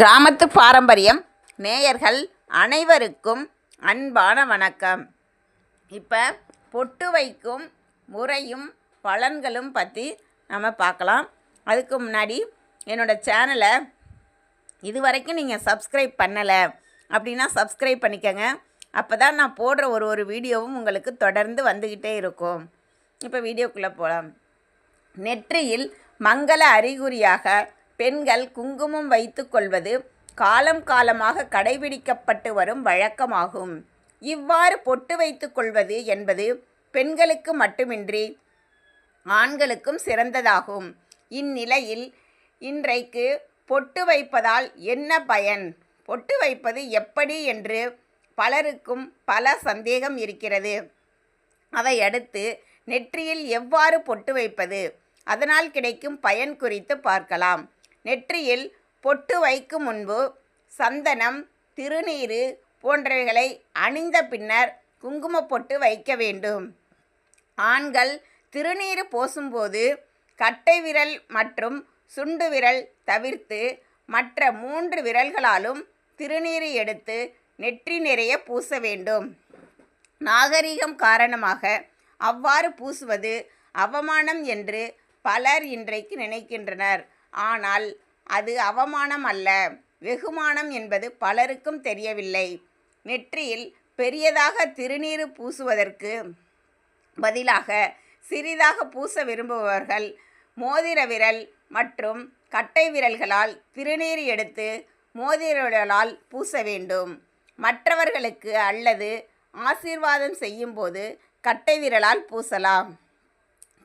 கிராமத்து பாரம்பரியம். நேயர்கள் அனைவருக்கும் அன்பான வணக்கம். இப்போ பொட்டு வைக்கும் முறையும் பலன்களும் பற்றி நம்ம பார்க்கலாம். அதுக்கு முன்னாடி என்னோடய சேனலை இது வரைக்கும் நீங்கள் சப்ஸ்கிரைப் பண்ணலை அப்படின்னா சப்ஸ்கிரைப் பண்ணிக்கோங்க. அப்போ தான் நான் போடுற ஒரு ஒரு வீடியோவும் உங்களுக்கு தொடர்ந்து வந்துக்கிட்டே இருக்கும். இப்போ வீடியோக்குள்ளே போகலாம் நெற்றியில் மங்கள அறிகுறியாக பெண்கள் குங்குமம் வைத்து கொள்வது காலம் காலமாக கடைபிடிக்கப்பட்டு வரும் வழக்கமாகும். இவ்வாறு பொட்டு வைத்து கொள்வது என்பது பெண்களுக்கு மட்டுமின்றி ஆண்களுக்கும் சிறந்ததாகும். இந்நிலையில் இன்றைக்கு பொட்டு வைப்பதால் என்ன பயன்? பொட்டு வைப்பது எப்படி என்று பலருக்கும் பல சந்தேகம் இருக்கிறது. அதை அடுத்து நெற்றியில் எவ்வாறு பொட்டு வைப்பது? அதனால் கிடைக்கும் பயன் குறித்து பார்க்கலாம். நெற்றியில் பொட்டு வைக்கும் முன்பு சந்தனம் திருநீறு போன்றவைகளை அணிந்த பின்னர் குங்குமப் பொட்டு வைக்க வேண்டும். ஆண்கள் திருநீறு பூசும்போது கட்டை விரல் மற்றும் சுண்டு விரல் தவிர்த்து மற்ற மூன்று விரல்களாலும் திருநீறு எடுத்து நெற்றி நிறைய பூச வேண்டும். நாகரிகம் காரணமாக அவ்வாறு பூசுவது அவமானம் என்று பலர் இன்றைக்கு நினைக்கின்றனர். ஆனால் அது அவமானம் அல்ல வெகுமானம் என்பது பலருக்கும் தெரியவில்லை. நெற்றியில் பெரியதாக திருநீறு பூசுவதற்கு பதிலாக சிறிதாக பூச விரும்புபவர்கள் மோதிர விரல் மற்றும் கட்டை விரல்களால் திருநீர் எடுத்து மோதிர விரலால் பூச வேண்டும். மற்றவர்களுக்கு அல்லது ஆசீர்வாதம் செய்யும்போது கட்டை விரலால் பூசலாம்.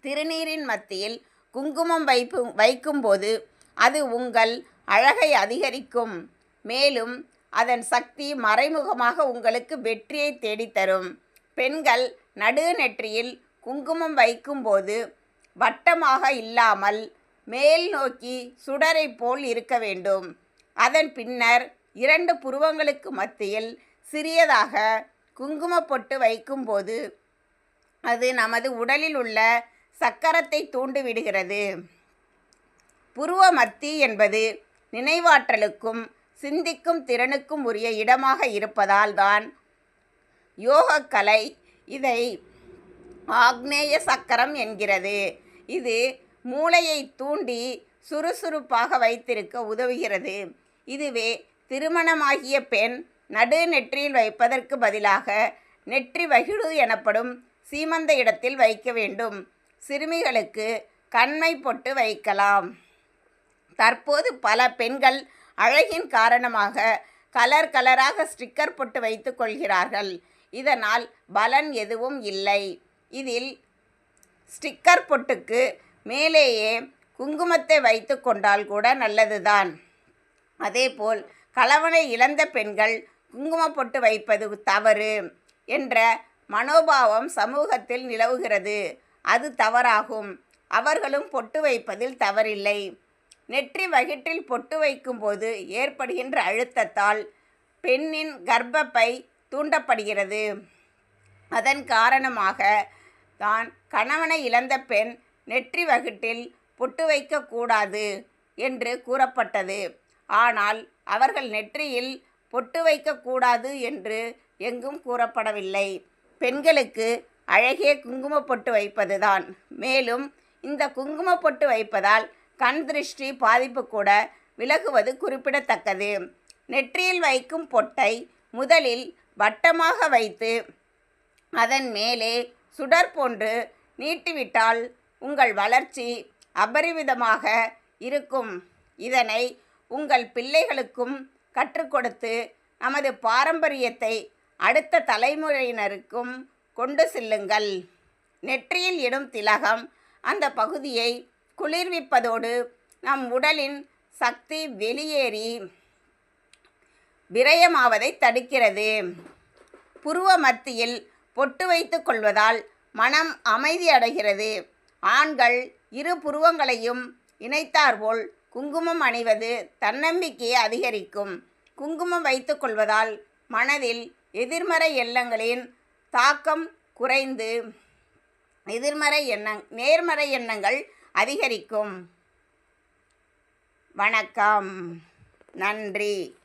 திருநீரின் மத்தியில் குங்குமம் வைப்பு வைக்கும்போது அது உங்கள் அழகை அதிகரிக்கும். மேலும் அதன் சக்தி மறைமுகமாக உங்களுக்கு வெற்றியை தேடித்தரும். பெண்கள் நடுநெற்றியில் குங்குமம் வைக்கும்போது வட்டமாக இல்லாமல் மேல் நோக்கி சுடரை போல் இருக்க வேண்டும். அதன் பின்னர் இரண்டு புருவங்களுக்கு மத்தியில் சிறியதாக குங்குமப் பொட்டு வைக்கும்போது அது நமது உடலில் உள்ள சக்கரத்தை தூண்டிவிடுகிறது. புருவ மத்தி என்பது நினைவாற்றலுக்கும் சிந்திக்கும் திறனுக்கும் உரிய இடமாக இருப்பதால் தான். யோகக்கலை இதை ஆக்னேய சக்கரம் என்கிறது. இது மூளையை தூண்டி சுறுசுறுப்பாக வைத்திருக்க உதவுகிறது. இதுவே திருமணமாகிய பெண் நடு நெற்றியில் வைப்பதற்கு பதிலாக நெற்றி வகிடு எனப்படும் சீமந்த இடத்தில் வைக்க வேண்டும். சிறுமிகளுக்கு கண்மை பொட்டு வைக்கலாம். தற்போது பல பெண்கள் அழகின் காரணமாக கலர் கலராக ஸ்டிக்கர் பொட்டு வைத்து கொள்கிறார்கள். இதனால் பலன் எதுவும் இல்லை. இதில் ஸ்டிக்கர் பொட்டுக்கு மேலேயே குங்குமத்தை வைத்து கொண்டால் கூட நல்லதுதான். அதேபோல் கலவனை இழந்த பெண்கள் குங்கும பொட்டு வைப்பது தவறு என்ற மனோபாவம் சமூகத்தில் நிலவுகிறது. அது தவறாகும். அவர்களும் பொட்டு வைப்பதில் தவறில்லை. நெற்றி வகிற்றில் பொட்டு வைக்கும்போது ஏற்படுகின்ற அழுத்தத்தால் பெண்ணின் கர்ப்பப்பை தூண்டப்படுகிறது. அதன் காரணமாக தான் கணவனை இழந்த பெண் நெற்றி வகிட்டில் பொட்டு வைக்கக்கூடாது என்று கூறப்பட்டது. ஆனால் அவர்கள் நெற்றியில் பொட்டு வைக்கக்கூடாது என்று எங்கும் கூறப்படவில்லை. பெண்களுக்கு அழகே குங்குமப்பொட்டு வைப்பதுதான். மேலும் இந்த குங்குமப்பொட்டு வைப்பதால் கண் திருஷ்டி பாதிப்பு கூட விலகுவது குறிப்பிடத்தக்கது. நெற்றியில் வைக்கும் பொட்டை முதலில் வட்டமாக வைத்து அதன் மேலே சுடர் போன்று நீட்டிவிட்டால் உங்கள் வளர்ச்சி அபரிவிதமாக இருக்கும். இதனை உங்கள் பிள்ளைகளுக்கும் கற்றுக் கொடுத்து நமது பாரம்பரியத்தை அடுத்த தலைமுறையினருக்கும் கொண்டு செல்லுங்கள். நெற்றியில் இடும் திலகம் அந்த பகுதியை குளிர்விப்பதோடு நம் உடலின் சக்தி வெளியேறி விரயமாவதை தடுக்கிறது. புருவ மத்தியில் பொட்டு வைத்து கொள்வதால் மனம் அமைதி அடைகிறது. ஆண்கள் இரு புருவங்களையும் இணைத்தார்போல் குங்குமம் அணிவது தன்னம்பிக்கையை அதிகரிக்கும். குங்குமம் வைத்து கொள்வதால் மனதில் எதிர்மறை எண்ணங்களின் தாக்கம் குறைந்து எதிர்மறை எண்ணங் நேர்மறை எண்ணங்கள் அதிகரிக்கும். வணக்கம். நன்றி.